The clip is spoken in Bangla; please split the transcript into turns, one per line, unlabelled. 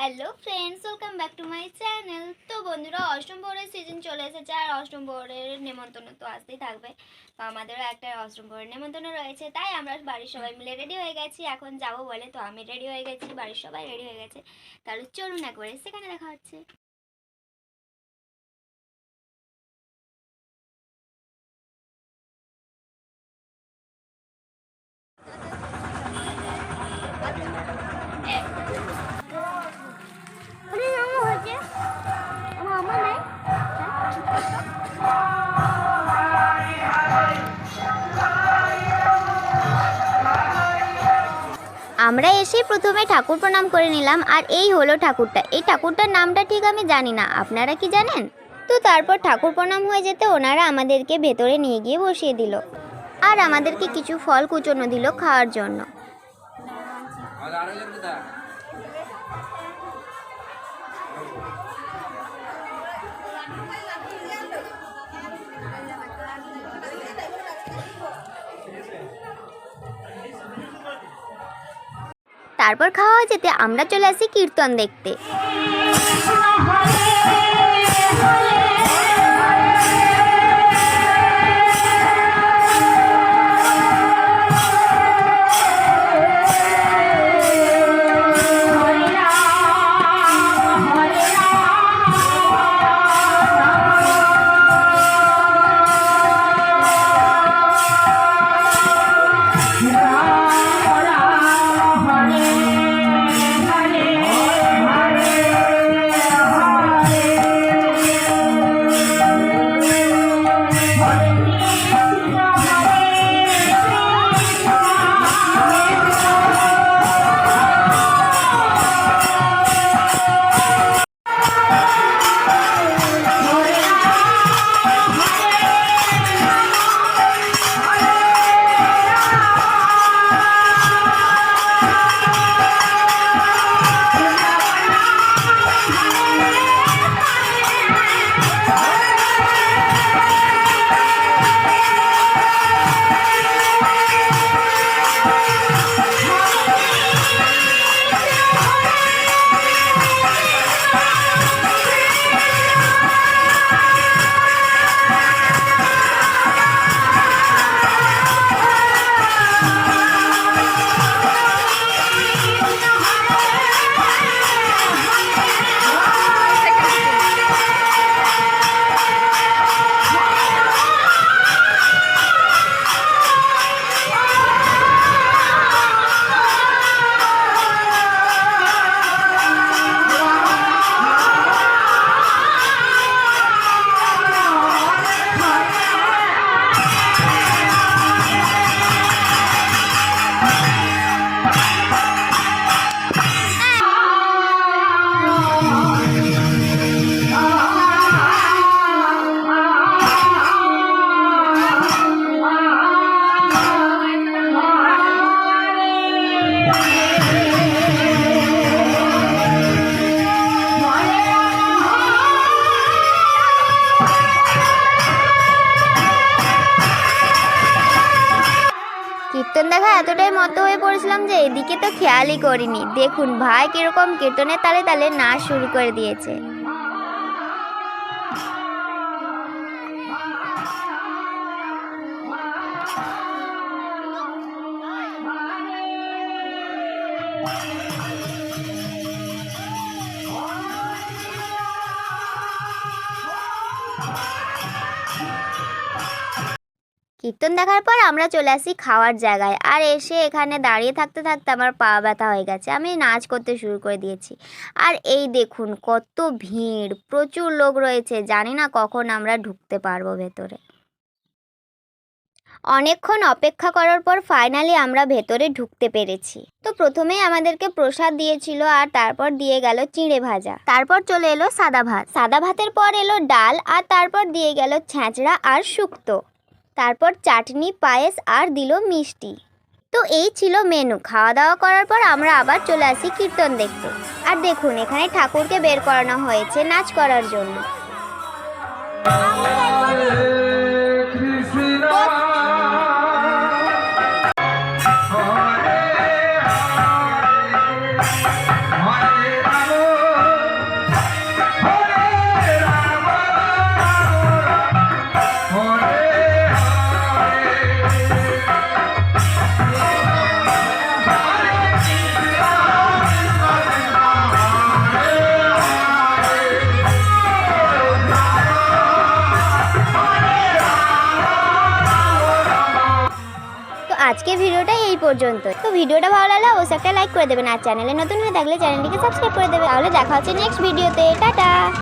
Hello friends welcome back to my channel তো বন্ধুরা, অষ্টম বোর্ডের সিজন চলে এসেছে আর অষ্টম বোর্ডের নেমন্তন্ন তো আসতেই থাকবে। তো আমাদেরও একটা অষ্টম বোর্ডের নেমন্তন্ন রয়েছে। তাই আমরা বাড়ির সবাই মিলে রেডি হয়ে গেছি। এখন যাব বলে তো আমি রেডি হয়ে গেছি। বাড়ির সবাই রেডি হয়ে গেছে। তাহলে চলুন একবারে, সেখানে দেখা হচ্ছে। আমরা এসে প্রথমে ঠাকুর প্রণাম করে নিলাম, আর এই হলো ঠাকুরটা। এই ঠাকুরটার নামটা ঠিক আমি জানি না, আপনারা কি জানেন? তো তারপর ঠাকুর প্রণাম হয়ে যেতে ওনারা আমাদেরকে ভেতরে নিয়ে গিয়ে বসিয়ে দিল, আর আমাদেরকে কিছু ফল কুচনো দিল খাওয়ার জন্য। তারপর খাওয়া যেতে আমরা চলে আসি কীর্তন দেখতে। কীর্তন দেখা এতটাই মত হয়ে পড়েছিলাম যে এদিকে তো খেয়ালই করিনি। দেখুন, ভাই কীরকম কীর্তনের তালে তালে নাচ শুরু করে দিয়েছে। কীর্তন দেখার পর আমরা চলে আসি খাওয়ার জায়গায়। আর এসে এখানে দাঁড়িয়ে থাকতে থাকতে আমার পা ব্যথা হয়ে গেছে। আমি নাচ করতে শুরু করে দিয়েছি। আর এই দেখুন কত ভিড়, প্রচুর লোক রয়েছে, জানি না কখন আমরা ঢুকতে পারব ভেতরে। অনেকক্ষণ অপেক্ষা করার পর ফাইনালি আমরা ভেতরে ঢুকতে পেরেছি। তো প্রথমেই আমাদেরকে প্রসাদ দিয়েছিল আর তারপর দিয়ে গেল চিঁড়ে ভাজা। তারপর চলে এলো সাদা ভাত। সাদা ভাতের পর এলো ডাল আর তারপর দিয়ে গেল ছ্যাঁচড়া আর শুক্তো। তারপর চাটনি, পায়েস আর দিল মিষ্টি। তো এই ছিল মেনু। খাওয়া দাওয়া করার পর আমরা আবার চলে আসি কীর্তন দেখতে। আর দেখুন, এখানে ঠাকুরকে বের করানো হয়েছে নাচ করার জন্য। আজকে ভিডিওটা এই পর্যন্ত তো ভিডিওটা ভালো লাগলে অবশ্যই একটা লাইক করে দেবেন। আর চ্যানেলে নতুন হয়ে থাকলে চ্যানেলটিকে সাবস্ক্রাইব করে দেবে তাহলে দেখা হচ্ছে নেক্সট ভিডিওতে টাটা!